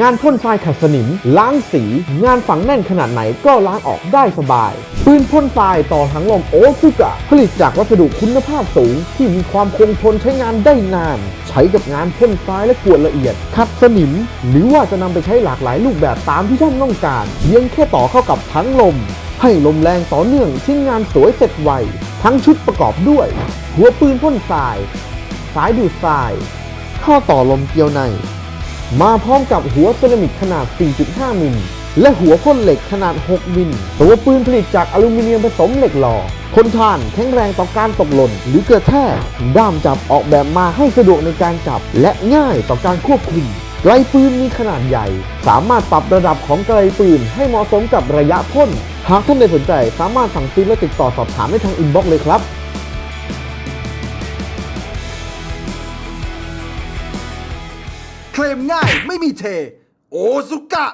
งานพ่นทรายขัดสนิม ล้างสี งานฝังแน่นขนาดไหนก็ล้างออกได้สบาย ปืนพ่นทรายต่อถังลมโอซุกะ ผลิตจากวัสดุคุณภาพสูง ที่มีความคงทนใช้งานได้นาน ใช้กับงานพ่นทรายและกวดละเอียด ขัดสนิม หรือว่าจะนำไปใช้หลากหลายรูปแบบตามที่ท่านต้องการเพียงแค่ต่อเข้ากับถังลม ให้ลมแรงต่อเนื่องชิ้นงานสวยเสร็จไวทั้งชุดประกอบด้วย หัวปืนพ่นทราย สายดูดทราย ข้อต่อลมเกลียวใน มาพร้อมกับหัวเซรามิกขนาด 4.5 มิล และหัวพ่นเหล็กขนาด 6 มิล ตัวปืนผลิตจากอลูมิเนียมผสมเหล็กหล่อทนทานแข็งแรงต่อการตกหล่น หรือเกระแทกด้ามจับออกแบบมาให้สะดวกในการจับ และง่ายต่อการควบคุมไกลปืนมีขนาดใหญ่ สามารถปรับระดับของไกลปืนให้เหมาะสมกับระยะพ่น หากท่านใดสนใจสามารถสั่งซื้อและติดต่อสอบถามได้ทางอินบ็อกซ์เลยครับ เคลมง่ายไม่มีเท โอซุกะ